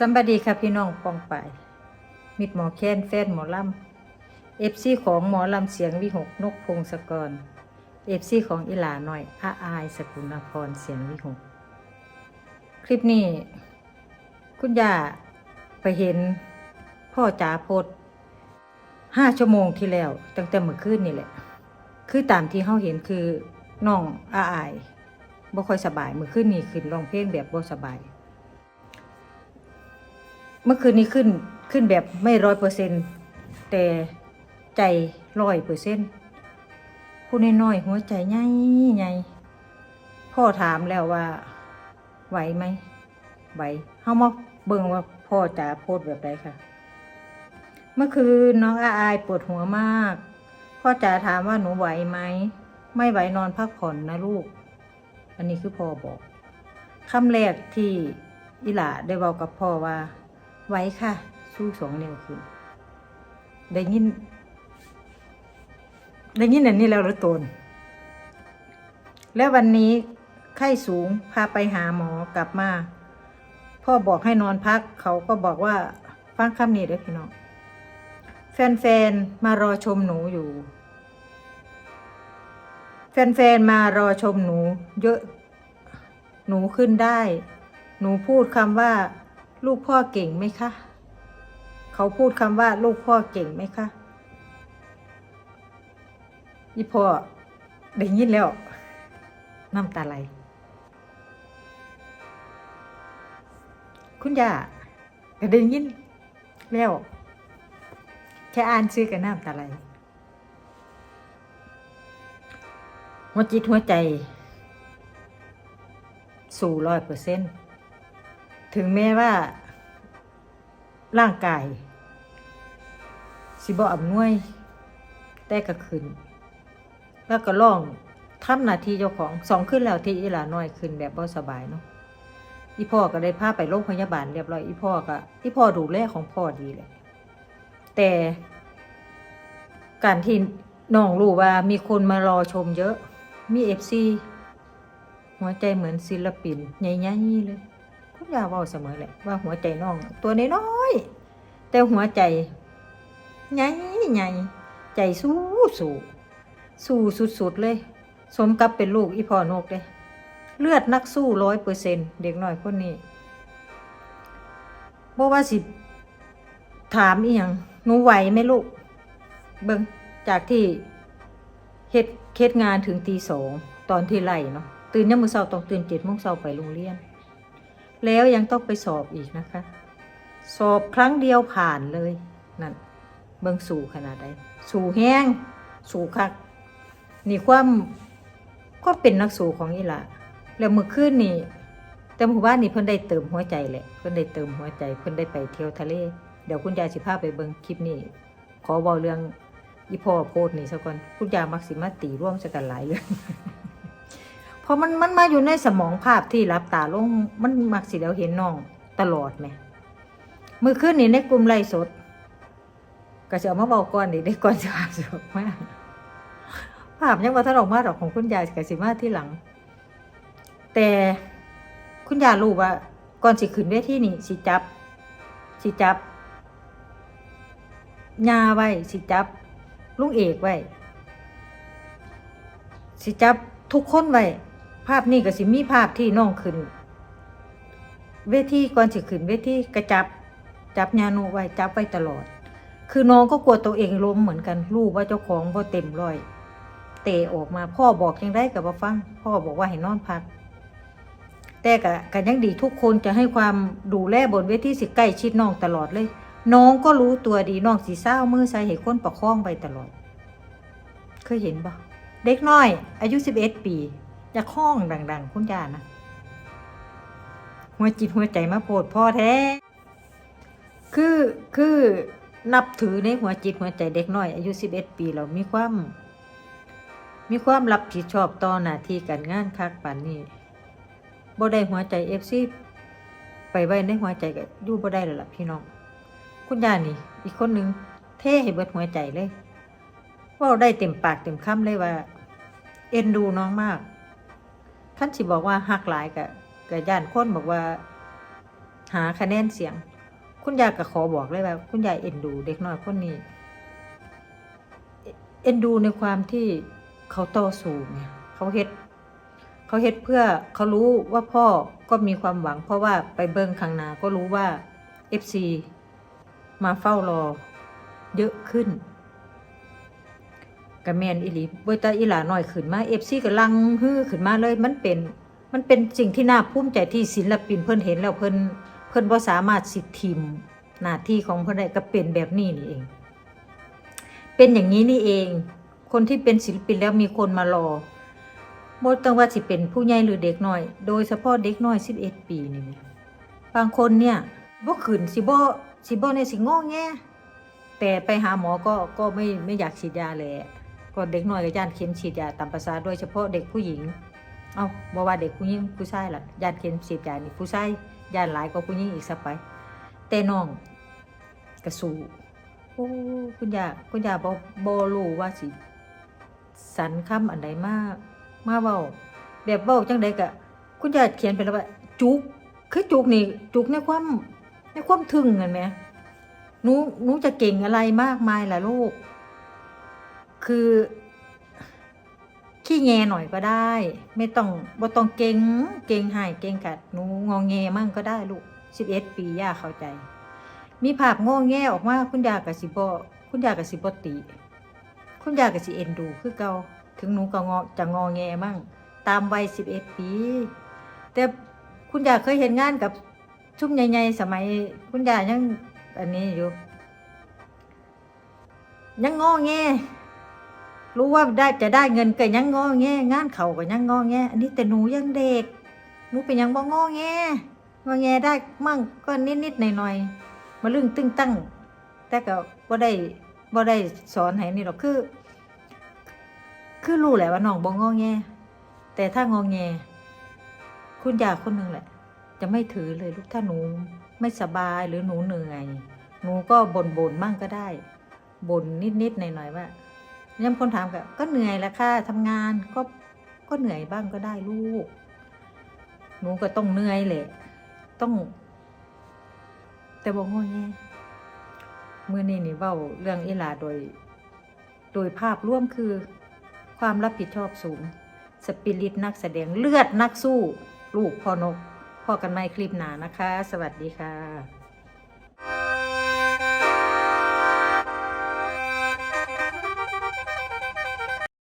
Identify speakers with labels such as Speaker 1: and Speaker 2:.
Speaker 1: สำบายดีค่ะพี่น้องปองไปมิดหมอแค้นแฟนหมอลำเอฟซีของหมอลำเสียงวิหกนกพงศกรเอฟซีของอิหลาหน่อยอาอายสกุลนพรเสียงวิหก คลิปนี้ คุณย่าไปเห็นพ่อจ๋าโพดห้าชั่วโมงที่แล้ว ตั้งแต่เมื่อคืนนี่แหละ คือตามที่เขาเห็นคือน้องอาอายบ่ค่อยสบายเมื่อคืนนี้ขึ้นร้องเพลงแบบบ่สบาย เมื่อคืนนี้ขึ้นขึ้นแบบไม่ร้อยเปอร์เซ็นแต่ใจร้อยเปอร์เซ็นผู้น้อยๆหัวใจใหญ่ใหญ่พ่อถามแล้วว่าไหวไหมไหวเฮามาเบิ่งว่าพ่อจ๋าโพดแบบไรค่ะ เมื่อคืนน้องอาอายปวดหัวมาก พ่อจ๋าถามว่าหนูไหวไหม ไม่ไหวนอนพักผ่อนนะลูก อันนี้คือพ่อบอกคำแรกที่อิหล่าได้บอกกับพ่อว่า ไว้ค่ะ สู้สองนิ้วขึ้นได้ยิน ได้ยินอันนี้แล้วเหรือตน แล้ววันนี้ไข้สูงพาไปหาหมอกลับมา พ่อบอกให้นอนพัก เขาก็บอกว่าฟังคำนี้เด้อพี่น้องแฟนๆ มารอชมหนูอยู่ แฟนๆ มารอชมหนู เยอะ หนูขึ้นได้ หนูพูดคำว่า ลูกพ่อเก่งไหมคะ เขาพูดคำว่าลูกพ่อเก่งไหมคะอีพ่อได้ยินแล้ว น้ำตาไหลคุณย่าก็ได้ยินแล้วแค่อ่านชื่อกับน้ำตาไหลหัวจิตหัวใจ สู่ร้อยเปอร์เซ็นต์ ถึงแม้ว่า ร่างกาย สิบอำนวย แต่ก็ขึ้น แล้วก็ล่องทำหน้าที่เจ้าของสองขึ้นแล้วที่อีหลาน้อยขึ้นแบบบ่สบายเนาะอีพ่อก็ได้พาไปโรงพยาบาลเรียบร้อยอีพ่อก็อีพ่อดูแลของพ่อดีเลยแต่การที่น้องรู้ว่ามีคนมารอชมเยอะ มีเอฟซีหัวใจเหมือนศิลปินใหญ่ๆเลย ยาเว่าเสมอแหละว่าหัวใจน้อง ตัวน้อยๆแต่หัวใจใหญ่ใหญ่ใจสู้สู้สู้สุดๆเลย สมกับเป็นลูกอีพ่อนกเลยเลือดนักสู้ร้อยเปอร์เซ็นเด็กน้อยคนนี้บอกว่าสิถามอีหยังหนูไหวไหมลูก เบิ่งจากที่เฮ็ดเคสงานถึงตีสองตอนที่ไล่เนาะตื่นยามมื้อเช้าต้องตื่นเจ็ดโมงเช้าไปโรงเรียน แล้วยังต้องไปสอบอีกนะคะ สอบครั้งเดียวผ่านเลยนั่นเบิ่งสู่ขนาดใดสู่แห้งสู่คักนี่ความก็เป็นนักสู่ของอีหละแล้วเมื่อคืนนี่แต่หมู่บ้านนี่เพิ่นได้เติมหัวใจแหละเพิ่นได้เติมหัวใจ เพิ่นได้ไปเที่ยวทะเล เดี๋ยวคุณยายสิพาไปเบิ่งคลิปนี้ขอเว้าเรื่องอีพ่อโพดนี่ซะก่อนคุณยายมักสิมาตีร่วมซะกันหลายเรื่อง เพราะมันมันมาอยู่ในสมองภาพที่รับตาลงมันมักสิแล้วเห็นน้องตลอดไหมมือขึ้นนี่ในกลุ่มไล่สดก็จะเอามาบอกก่อนดิได้ก่อนจะภาพสออกมาภาพยังว่าถ้าออกมาดอกของคุณยายกับสิมาที่หลัง แต่คุณยายรู้ว่าก่อนสิขึ้นเวทีนี่สิจับสิจับยาไว้สิจับลุงเอกไว้สิจับทุกคนไว้ ภาพนี้ก็สิมีภาพที่น้องขึ้น เวทีก่อนสิขึ้นเวทีกระจับจับยานูไว้จับไว้ตลอด คือน้องก็กลัวตัวเองล้มเหมือนกันรู้ว่าเจ้าของบ่เต็มร้อย เตะออกมาพ่อบอกยังได้กับบ่ฟัง พ่อบอกว่าให้นอนพัก แต่กะกันยังดีทุกคนจะให้ความดูแลบนเวทีสิใกล้ชิดน้องตลอดเลย น้องก็รู้ตัวดีน้องสีเศร้ามือใส่ให้คนประคองไปตลอด เคยเห็นบ่เด็กน้อย อายุสิบเอ็ดปี จะคล้องดัง ๆ คุณยานะ หัวจิตหัวใจมาโปรดพ่อแท้ คือคือนับถือในหัวจิตหัวใจเด็กน้อย อายุสิบเอ็ดปีเรามีความ มีความรับผิดชอบต่อหน้าที่การงานคักปานนี้บ่ได้หัวใจเอฟซีไปไว้ในหัวใจก็อยู่บ่ได้แล้วล่ะพี่น้อง คุณยานี่ อีกคนหนึ่งเท่ให้เบิดหัวใจเลยว่าได้เต็มปากเต็มคำเลยว่า เอ็นดูน้องมาก ท่านสิบอกว่าหักหลายกะกะย่านคนบอกว่า หาคะแนนเสียง คุณยายก็ขอบอกเลยว่าคุณยายเอ็นดู เด็กน้อยคนนี้เอ็นดูในความที่เขาต่อสู้ไงเขาเฮ็ดเขาเฮ็ดเพื่อเขารู้ว่าพ่อก็มีความหวัง เพราะว่าไปเบิ่งข้างหน้าก็รู้ว่า FC มาเฝ้ารอเยอะขึ้น กะแมนอิลีเบตาอีหลาหน่อยขึ้นมาเอฟซีก็ลังฮือขึ้นมาเลยมันเป็นมันเป็นสิ่งที่น่าภูมิใจที่ศิลปินเพิ่นเห็นแล้วเพิ่นเพิ่นบ่สามารถสิทีมหน้าที่ของเพิ่นได้ก็เป็นแบบนี้นี่เอง เป็นอย่างนี้นี่เอง คนที่เป็นศิลปินแล้วมีคนมารอบ่ต้องว่าสิเป็นผู้ใหญ่หรือเด็กน้อย โดยเฉพาะเด็กน้อย11ปีนี่บางคนเนี่ยบ่ขึ้นสิบ่สิบ่ในสิงอแงแต่ไปหาหมอก็ก็ไม่ไม่อยากฉีดยาเลยอะ ก็เด็กน้อยก็ย่านเข็มฉีดยาตามภาษาโดยเฉพาะเด็กผู้หญิง เอาบอกว่าเด็กผู้หญิงผู้ชายล่ะย่านเข็มฉีดยานี่ผู้ชายย่านหลายกว่าผู้หญิงอีกสักไป แต่น้องกระสูโอ้คุณยาคุณยาบอกบอรู้ว่าสิสันคำอันใดมากมาเว้าแบบเว้าจังใดกะ คุณยาเขียนไปแล้วว่า จุกคือจุกนี่จุกในความในความทึ่งกันไหมหนูหนูจะเก่งอะไรมากมายล่ะลูก คือขี้แงหน่อยก็ได้ ไม่ต้องบ่ต้องเก่งเก่งหายเก่งกัดหนูงอแงมั่งก็ได้ลูกสิบเอ็ดปีย่าเข้าใจ มีภาพงอแงออกมาคุณยากับสิบคุณยากับสิบติ คุณยากับสิเอ็นดูคือเกาถึงหนูก็งอจะงอแงมั่งตามวัยสิบเอ็ดปี แต่คุณยาเคยเห็นงานกับชุ่มใหญ่ๆสมัย คุณยายังอันนี้อยู่ยังงอแง รู้ว่าได้จะได้เงินก็ยังงอแงงานเขาก็ยังงอแงอันนี้แต่หนูยังเด็กหนูเป็นยังบ่งอแงงอแงได้มั่งก็นิดๆหน่อยๆมาลึงตึงตั้งแต่ก็บ่ได้บ่ได้สอนให้นี่หรอกคือ คือรู้แหละว่าน้องบ่งอแงแต่ถ้างอแงคุณยาคนหนึ่งแหละ จะไม่ถือเลยลูกถ้าหนูไม่สบายหรือหนูเหนื่อย หนูก็บ่นบ่นมั่งก็ได้บ่นนิดๆหน่อยๆว่า ยังคนถามก็ก็เหนื่อยแหละค่ะทำงานก็ก็เหนื่อยบ้างก็ได้ลูก หนูก็ต้องเหนื่อยแหละต้อง แต่บอกว่าแง่มือนี้นี่เว้าเรื่องอีหลาโดย โดยภาพร่วมคือความรับผิดชอบสูง สปิริตนักแสดงเลือดนักสู้ ลูกพ่อนกพ่อกันใหม่คลิปหนานะคะ สวัสดีค่ะ